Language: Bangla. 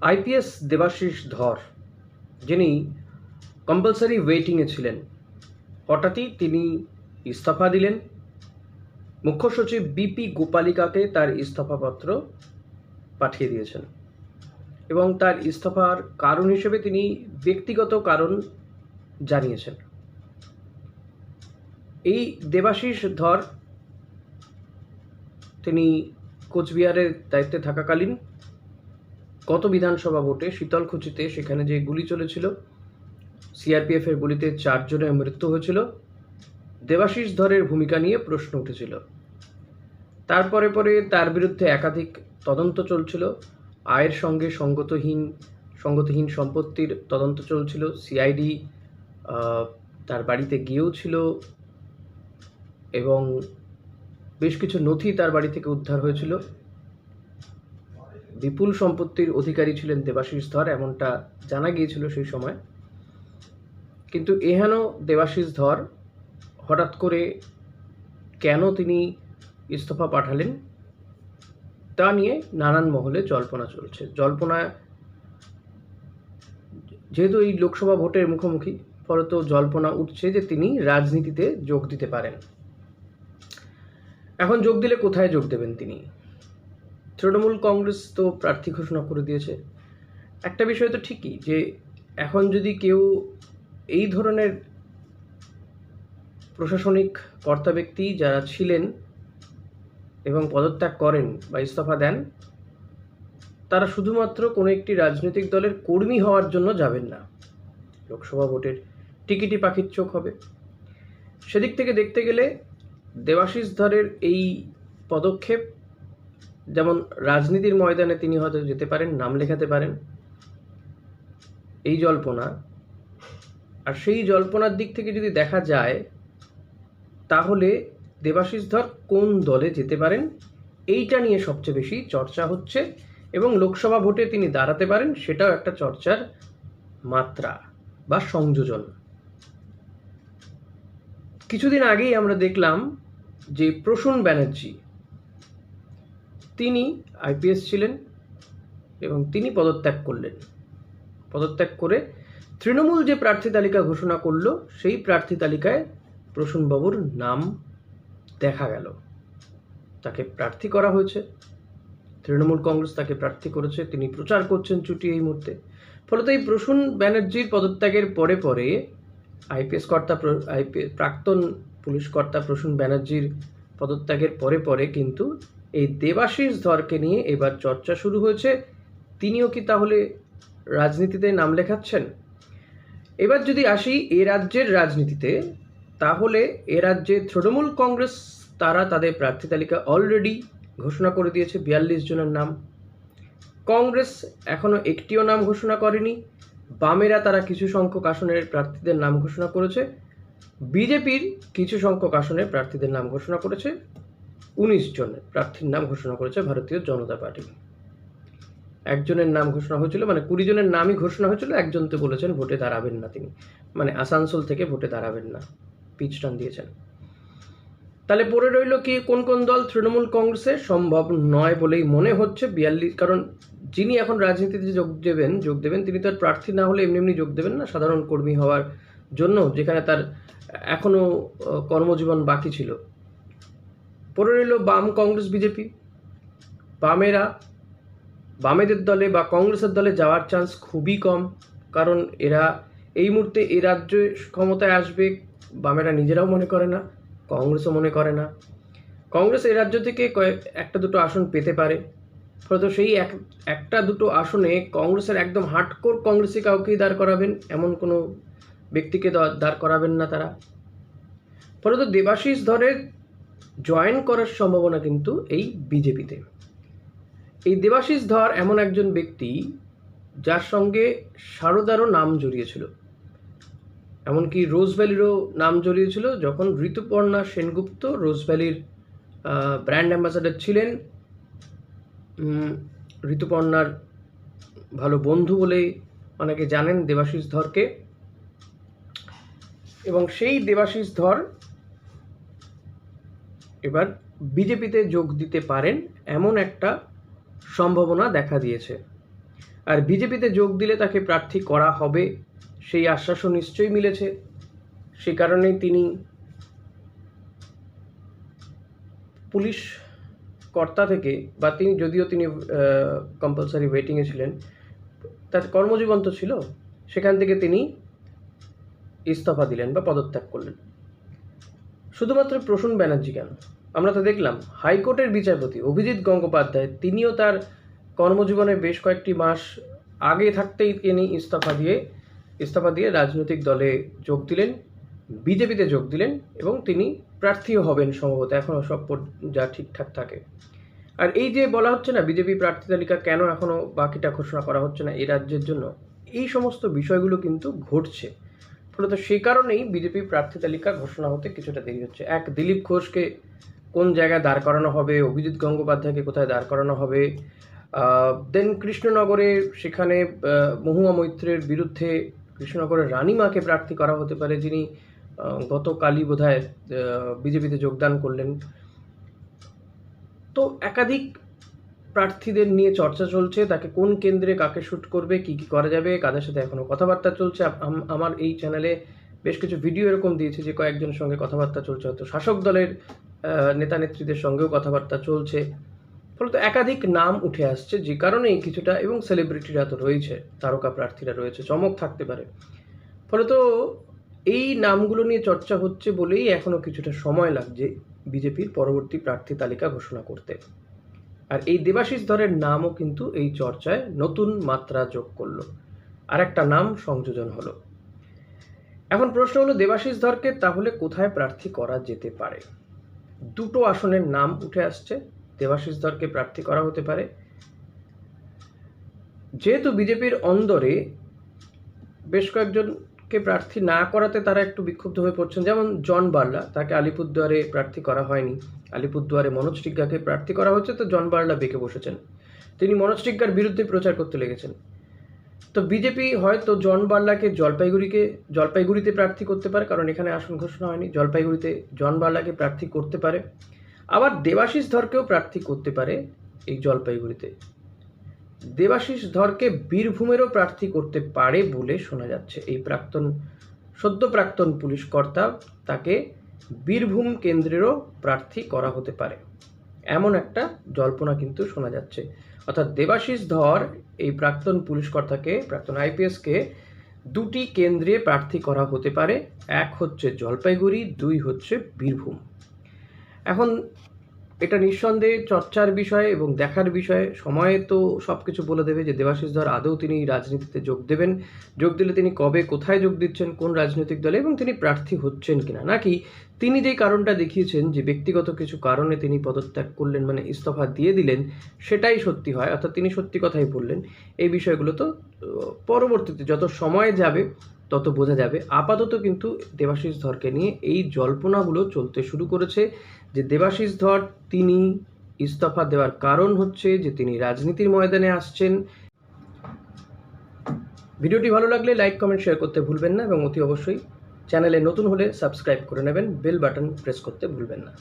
আইপিএস দেবাশিস ধর, যিনি কম্পালসারি ওয়েটিংয়ে ছিলেন। হঠাৎই তিনি ইস্তফা দিলেন। মুখ্য সচিব বিপি গোপালিকাকে তার ইস্তফাপত্র পাঠিয়ে দিয়েছেন এবং তার ইস্তফার কারণ হিসেবে তিনি ব্যক্তিগত কারণ জানিয়েছেন। এই দেবাশিস ধর তিনি কোচবিহারের দায়িত্বে থাকাকালীন গত বিধানসভা ভোটে শীতলকুচিতে সেখানে যে গুলি চলেছিল সিআরপিএফের গুলিতে চারজনের মৃত্যু হয়েছিল। দেবাশিস ধরের ভূমিকা নিয়ে প্রশ্ন উঠেছিল। তারপরে পরে তার বিরুদ্ধে একাধিক তদন্ত চলছিল। আয়ের সঙ্গে সঙ্গতহীন সঙ্গতহীন সম্পত্তির তদন্ত চলছিল। সিআইডি তার বাড়িতে গিয়েও ছিল এবং বেশ কিছু নথি তার বাড়ি থেকে উদ্ধার হয়েছিল। বিপুল সম্পত্তির অধিকারী ছিলেন দেবাশিস ধর, এমনটা জানা গিয়েছিল সেই সময়। কিন্তু এহেন দেবাশিস ধর হঠাৎ করে কেন তিনি ইস্তফা পাঠালেন তা নিয়ে নানান মহলে জল্পনা চলছে। জল্পনা যেহেতু এই লোকসভা ভোটের মুখোমুখি, ফলত জল্পনা উঠছে যে তিনি রাজনীতিতে যোগ দিতে পারেন। এখন যোগ দিলে কোথায় যোগ দেবেন তিনি? তৃণমূল কংগ্রেস তো প্রার্থী ঘোষণা করে দিয়েছে। একটা বিষয় তো ঠিকই যে এখন যদি কেউ এই ধরনের প্রশাসনিক কর্তা ব্যক্তি যারা ছিলেন এবং পদত্যাগ করেন বা ইস্তফা দেন, তারা শুধুমাত্র কোনো একটি রাজনৈতিক দলের কর্মী হওয়ার জন্য যাবেন না। লোকসভা ভোটের টিকিটি পাখির চোখ হবে। সেদিক থেকে দেখতে গেলে দেবাশিস ধরের এই পদক্ষেপ যেমন রাজনীতির ময়দানে তিনি হয়তো যেতে পারেন, নাম লেখাতে পারেন। এই জল্পনা। আর সেই জল্পনার দিক থেকে যদি দেখা যায়, তাহলে দেবাশিস ধর কোন দলে যেতে পারেন? এইটা নিয়ে সবচেয়ে বেশি চর্চা হচ্ছে এবং লোকসভা ভোটে তিনি দাঁড়াতে পারেন, সেটাও একটা চর্চার মাত্রা বা সংযোজন। কিছুদিন আগেই আমরা দেখলাম যে প্রসূন ব্যানার্জি তিনি আইপিএস ছিলেন এবং তিনি পদত্যাগ করলেন। পদত্যাগ করে তৃণমূল যে প্রার্থী তালিকা ঘোষণা করল, সেই প্রার্থী তালিকায় প্রসূনবাবুর নাম দেখা গেল। তাকে প্রার্থী করা হয়েছে। তৃণমূল কংগ্রেস তাকে প্রার্থী করেছে। তিনি প্রচার করছেন চুটি এই মুহূর্তে। ফলত এই প্রসূন ব্যানার্জির পদত্যাগের পরে পরে আইপিএস কর্তা আইপিএস প্রাক্তন পুলিশ কর্তা প্রসূন ব্যানার্জির পদত্যাগের পরে পরে কিন্তু এই দেবাশিস ধরকে নিয়ে এবার চর্চা শুরু হয়েছে। তিনিও কি তাহলে রাজনীতিতে নাম লেখাচ্ছেন? এবার যদি আসি এ রাজ্যের রাজনীতিতে, তাহলে এ রাজ্যে তৃণমূল কংগ্রেস, তারা তাদের প্রার্থী তালিকা অলরেডি ঘোষণা করে দিয়েছে, বিয়াল্লিশ জনের নাম। কংগ্রেস এখনও একটিও নাম ঘোষণা করেনি। বামেরা তারা কিছু সংখ্যক আসনের প্রার্থীদের নাম ঘোষণা করেছে। বিজেপির কিছু সংখ্যক আসনের প্রার্থীদের নাম ঘোষণা করেছে। উনিশ জনের প্রার্থীর নাম ঘোষণা করেছে ভারতীয় জনতা পার্টি। একজনের নাম ঘোষণা হয়েছিল মানে কুড়ি জনের নামই ঘোষণা হয়েছিল, একজন তো বলেছেন ভোটে দাঁড়াবেন না তিনি। মানে আসানসোল থেকে ভোটে দাঁড়াবেন না, পিচ টান দিয়েছেন। তাহলে পড়ে রইল কি কোন কোন দল তৃণমূল কংগ্রেসে সম্ভব নয় বলেই মনে হচ্ছে বিয়াল্লিশ, কারণ যিনি এখন রাজনীতিতে যোগ দেবেন যোগ দেবেন, তিনি তার প্রার্থী না হলে এমনি এমনি যোগ দেবেন না, সাধারণ কর্মী হওয়ার জন্য, যেখানে তার এখনও কর্মজীবন বাকি ছিল। পড়ে রইল বাম কংগ্রেস, বিজেপি। বামেরা, বামেদের দলে বা কংগ্রেসের দলে যাওয়ার চান্স খুবই কম। কারণ এরা, এই মুহূর্তে এ রাজ্যে ক্ষমতায় আসবে, বামেরা নিজেরাও মনে করে না, কংগ্রেসও মনে করে না। কংগ্রেস এ রাজ্য থেকে কয়েক, একটা দুটো আসন পেতে পারে। ফলত সেই এক, একটা দুটো আসনে কংগ্রেসের একদম হার্ডকোর কংগ্রেসে কাউকেই দাঁড় করাবেন, এমন কোনো ব্যক্তিকে দাঁড় করাবেন না তারা। ফলত দেবাশিস ধরের জয়েন করার সম্ভাবনা কিন্তু এই বিজেপিতে। এই দেবাশিস ধর এমন একজন ব্যক্তি যার সঙ্গে সারদারও নাম জড়িয়েছিল। এমনকি রোজ ভ্যালিরও নাম জড়িয়েছিল যখন ঋতুপর্ণা সেনগুপ্ত রোজ ভ্যালির ব্র্যান্ড অ্যাম্বাসাডার ছিলেন। ঋতুপর্ণার ভালো বন্ধু বলেই অনেকে জানেন দেবাশিস ধরকে। এবং সেই দেবাশিস ধর এবার বিজেপিতে যোগ দিতে পারেন এমন একটা সম্ভাবনা দেখা দিয়েছে। আর বিজেপিতে যোগ দিলে তাকে প্রার্থী করা হবে সেই আশ্বাসও নিশ্চয়ই মিলেছে। সে কারণেই তিনি পুলিশ কর্তা থেকে বা তিনি যদিও তিনি কম্পালসারি ওয়েটিংয়ে ছিলেন, তার কর্মজীবন তো ছিল, সেখান থেকে তিনি ইস্তফা দিলেন বা পদত্যাগ করলেন। শুধুমাত্র প্রসূন ব্যানার্জি কেন? আমরা তো দেখলাম, হাইকোর্টের বিচারপতি অভিজিৎ গঙ্গোপাধ্যায়, তিনিও তার কর্মজীবনে বেশ কয়েকটি মাস আগে থাকতেই তিনি ইস্তফা দিয়ে ইস্তফা দিয়ে রাজনৈতিক দলে যোগ দিলেন, বিজেপিতে যোগ দিলেন এবং তিনি প্রার্থীও হবেন সম্ভবত, এখনও সব যা ঠিকঠাক থাকে। আর এই যে বলা হচ্ছে না, বিজেপি প্রার্থী তালিকা কেন এখনও বাকিটা ঘোষণা করা হচ্ছে না এই রাজ্যের জন্য, এই সমস্ত বিষয়গুলো কিন্তু ঘটছে। ফলত সেই কারণেই বিজেপি প্রার্থী তালিকা ঘোষণা হতে কিছুটা দেরি হচ্ছে। এক, দিলীপ ঘোষকে কোন জায়গায় দাঁড় করানো হবে? অভিজিৎ গঙ্গোপাধ্যায়কে কোথায় দাঁড় করানো হবে? দেন কৃষ্ণনগরে সেখানে মহুয়া মৈত্রের বিরুদ্ধে কৃষ্ণনগরের রানীমাকে প্রার্থী করা হতে পারে, যিনি গতকালই বোধ হয় বিজেপিতে যোগদান করলেন। তো একাধিক প্রার্থীদের নিয়ে চর্চা চলছে, তাকে কোন কেন্দ্রে কাকে শ্যুট করবে, কি কি করা যাবে, কাদের সাথে এখনও কথাবার্তা চলছে, আম- আম- আমার এই চ্যানেলে বেশ কিছু ভিডিও এরকম দিয়েছে যে কয়েকজনের সঙ্গে কথাবার্তা চলছে, হয়তো শাসক দলের নেতা নেত্রীদের সঙ্গেও কথাবার্তা চলছে। ফলত একাধিক নাম উঠে আসছে, যে কারণেই কিছুটা এবং সেলিব্রিটিরা তো রয়েছে, তারকা প্রার্থীরা রয়েছে, চমক থাকতে পারে। ফলত এই নামগুলো নিয়ে চর্চা হচ্ছে বলেই এখনও কিছুটা সময় লাগছে বিজেপির পরবর্তী প্রার্থী তালিকা ঘোষণা করতে। আর এই দেবাশিস ধরের নামও কিন্তু এই চর্চায় নতুন মাত্রা যোগ করল। আর একটা নাম সংযোজন হলো। এখন প্রশ্ন হলো দেবাশিস ধরকে তাহলে কোথায় প্রার্থী করা যেতে পারে? দুটো আসনের নাম উঠে আসছে, দেবাশিস ধরকে প্রার্থী করা হতে পারে। যেহেতু বিজেপির অন্দরে বেশ কয়েকজনকে প্রার্থী না করাতে তারা একটু বিক্ষুব্ধ হয়ে পড়ছেন। যেমন জন বার্লা, তাকে আলিপুরদুয়ারে প্রার্থী করা হয়নি। আলিপুরদুয়ারে মনোজ প্রার্থী করা হয়েছে, তো জন বার্লা বেঁকে বসেছেন। তিনি মনোজ টিগ্গার বিরুদ্ধে প্রচার করতে লেগেছেন। তো বিজেপি হয়তো জন বার্লাকে জলপাইগুড়িকে, জলপাইগুড়িতে প্রার্থী করতে পারে, কারণ এখানে আসন ঘোষণা হয়নি। জলপাইগুড়িতে জন বার্লাকে প্রার্থী করতে পারে। আবার দেবাশিস ধরকেও প্রার্থী করতে পারে এই জলপাইগুড়িতে। দেবাশিস ধরকে বীরভূমেরও প্রার্থী করতে পারে বলে শোনা যাচ্ছে। এই প্রাক্তন, সদ্য প্রাক্তন পুলিশ কর্তা তাকে বীরভূম কেন্দ্রেরও প্রার্থী করা হতে পারে। এমন একটা জল্পনা কিন্তু শোনা যাচ্ছে। অর্থাৎ দেবাশিস ধর এই প্রাক্তন পুলিশ কর্তাকে, প্রাক্তন আইপিএসকে দুটি কেন্দ্রে প্রার্থী করা হতে পারে। এক হচ্ছে জলপাইগুড়ি, দুই হচ্ছে বীরভূম। এখন এটা নিঃসন্দেহে চর্চার বিষয় এবং দেখার বিষয়ে। সময়ে তো সব কিছু বলে দেবে যে দেবাশিস ধর আদৌ তিনি রাজনীতিতে যোগ দেবেন। যোগ দিলে তিনি কবে, কোথায় যোগ দিচ্ছেন, কোন রাজনৈতিক দলে এবং তিনি প্রার্থী হচ্ছেন কিনা? নাকি তিনি যেই কারণটা দেখিয়েছেন যে ব্যক্তিগত কিছু কারণে তিনি পদত্যাগ করলেন মানে ইস্তফা দিয়ে দিলেন, সেটাই সত্যি হয়, অর্থাৎ তিনি সত্যি কথাই বললেন। এই বিষয়গুলো তো, পরবর্তীতে যত সময় যাবে, তত বোঝা যাবে। আপাতত কিন্তু দেবাশিস ধরকে নিয়ে এই জল্পনাগুলো চলতে শুরু করেছে। যে দেবাশিস ধর তিনি ইস্তফা দেওয়ার কারণ হচ্ছে যে তিনি রাজনীতির ময়দানে আসছেন। ভিডিওটি ভালো লাগলে লাইক, কমেন্ট, শেয়ার করতে ভুলবেন না এবং অতি অবশ্যই চ্যানেলে নতুন হলে সাবস্ক্রাইব করে নেবেন, বেল বাটন প্রেস করতে ভুলবেন না।